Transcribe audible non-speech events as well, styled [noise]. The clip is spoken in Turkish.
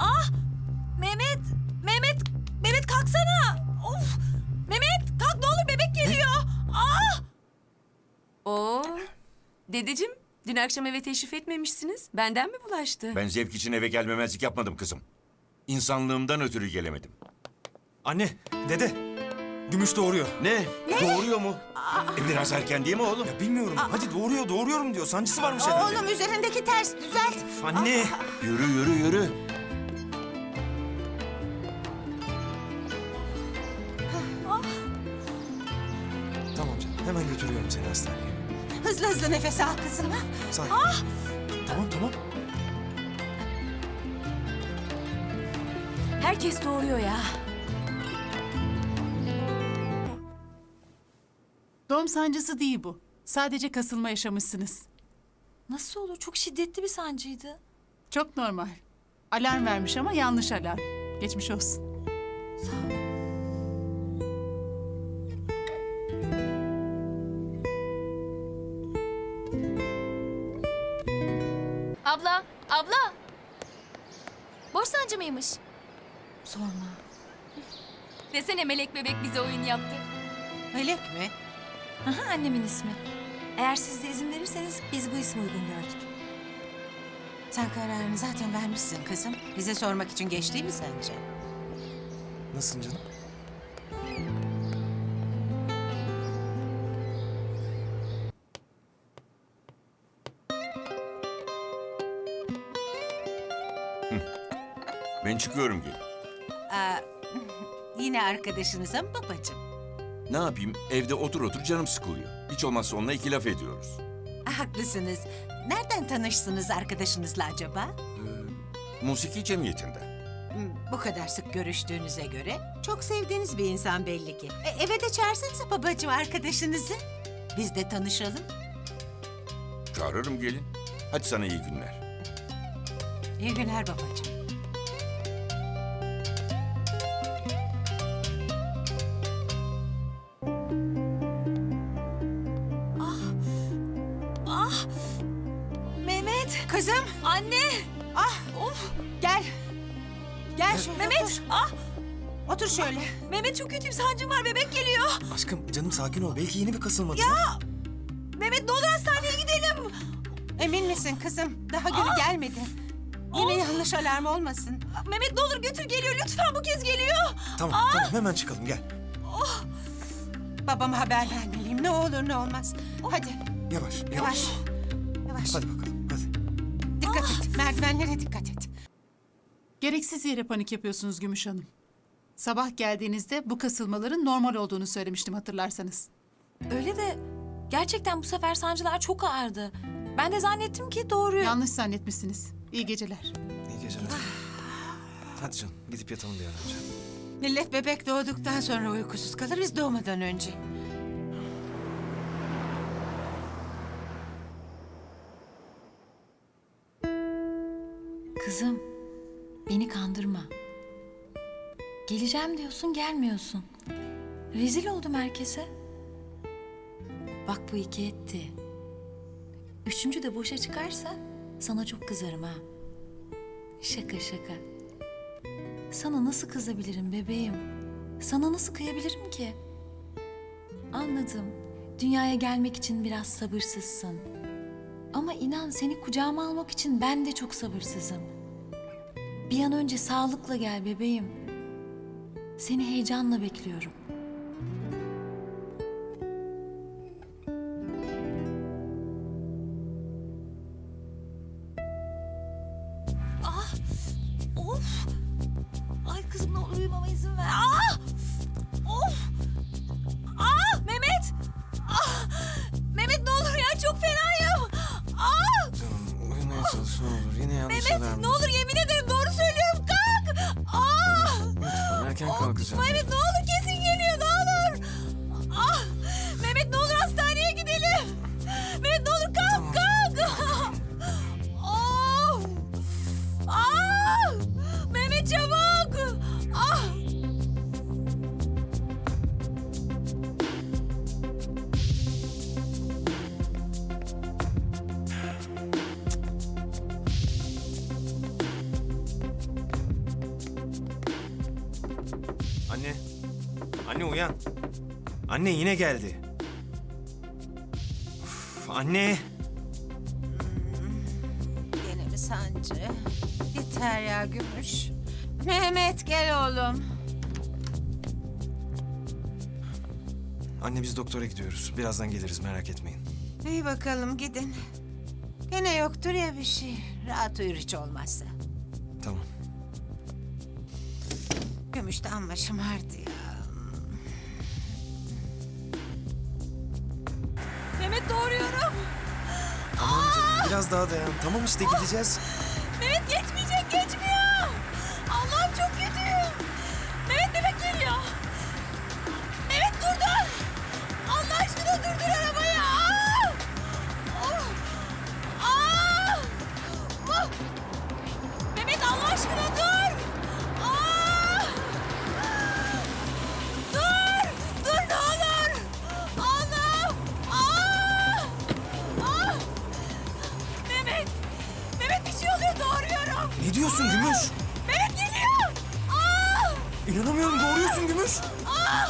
Ah! Mehmet! Mehmet! Mehmet kalksana! Of! Mehmet kalk ne olur bebek geliyor! Ah! Oo. Dedeciğim, dün akşam eve teşrif etmemişsiniz. Benden mi bulaştı? Ben zevk için eve gelmemezlik yapmadım kızım. İnsanlığımdan ötürü gelemedim. Anne, dede. Gümüş doğuruyor. Ne? Doğuruyor mu? E, biraz erken değil mi oğlum? Ya bilmiyorum. Hadi doğuruyor, doğuruyorum diyor. Sancısı varmış herhalde. Oğlum üzerindeki ters düzelt. Anne. Yürü yürü yürü. Hemen götürüyorum seni hastaneye. Hızlı hızlı nefes al kızım. Sakin. Tamam tamam. Herkes doğuruyor ya. Doğum sancısı değil bu. Sadece kasılma yaşamışsınız. Nasıl olur? Çok şiddetli bir sancıydı. Çok normal. Alarm vermiş ama yanlış alarm. Geçmiş olsun. Abla, abla. Boş sancı mıymış? Sorma. Desene melek bebek bize oyun yaptı. Melek mi? Aha, annemin ismi. Eğer siz de izin verirseniz biz bu ismi uygun gördük. Sen kararını zaten vermişsin kızım. Bize sormak için geç değil mi sence? Nasılsın canım? Ben çıkıyorum gel. [laughs] Yine arkadaşınıza mı babacığım? Ne yapayım? Evde otur otur canım sıkılıyor. Hiç olmazsa onunla iki laf ediyoruz. Ah, Haklısınız. Nereden tanıştınız arkadaşınızla acaba? Musiki cemiyetinde. Hmm, Bu kadar sık görüştüğünüze göre çok sevdiğiniz bir insan belli ki. E, eve de çağırsanıza babacığım arkadaşınızı. Biz de tanışalım. Çağırırım gelin. Hadi sana iyi günler. İyi günler babacığım. Kızım, Anne! ah Of! gel. Gel şöyle Mehmet! otur. Ah! Otur şöyle. Mehmet çok kötüyüm sancım var bebek geliyor. Aşkım canım sakin ol. Belki yeni bir kasılmadı. Mehmet ne olur hastaneye gidelim. Emin misin kızım? Daha günü gelmedi. Yine yanlış alarm olmasın. Mehmet ne olur götür geliyor lütfen bu kez geliyor. Tamam tamam hemen çıkalım gel. Babama haber vermeliyim. Ne olur ne olmaz. Hadi Yavaş yavaş. yavaş. Yavaş. Hadi bakalım. Dikkat et. Merdivenlere dikkat et. Gereksiz yere panik yapıyorsunuz Gümüş Hanım. Sabah geldiğinizde bu kasılmaların normal olduğunu söylemiştim hatırlarsanız. Öyle de gerçekten bu sefer sancılar çok ağırdı. Ben de zannettim ki doğruyor. Yanlış zannetmişsiniz. İyi geceler. İyi geceler. Hadi canım gidip yatalım bir an önce. Millet bebek doğduktan sonra uykusuz kalır biz doğmadan önce. Kızım, beni kandırma. Geleceğim diyorsun, gelmiyorsun. Rezil oldum herkese. Bak bu iki etti. Üçüncü de boşa çıkarsa sana çok kızarım ha. Şaka şaka. Sana nasıl kızabilirim bebeğim? Sana nasıl kıyabilirim ki? Anladım. Dünyaya gelmek için biraz sabırsızsın. Ama inan seni kucağıma almak için ben de çok sabırsızım. Bir an önce sağlıkla gel bebeğim. Seni heyecanla bekliyorum. Ah! Of! Ay kızım ne olur uyumama izin ver. Ah! Of! Ah! Mehmet! Ah! Mehmet ne olur ya çok fenayım. Ah! Canım uyumaya çalış ne olur. Yine yanlış Mehmet ne olur yemin ederim erken kalkacağım. Anne uyan. Anne yine geldi. Uf, anne. Gene mi sancı? Yeter ya Gümüş. Mehmet gel oğlum. Anne biz doktora gidiyoruz. Birazdan geliriz merak etmeyin. İyi bakalım gidin. Gene yoktur ya bir şey. Rahat uyur hiç olmazsa. Tamam. Gümüşten başım ağrıdı ya. Mehmet doğuruyorum. Tamam canım biraz daha dayan. Tamam işte gideceğiz. Diyorsun Gümüş? Mehmet geliyor. Aa! İnanamıyorum doğruyorsun Gümüş. Aa!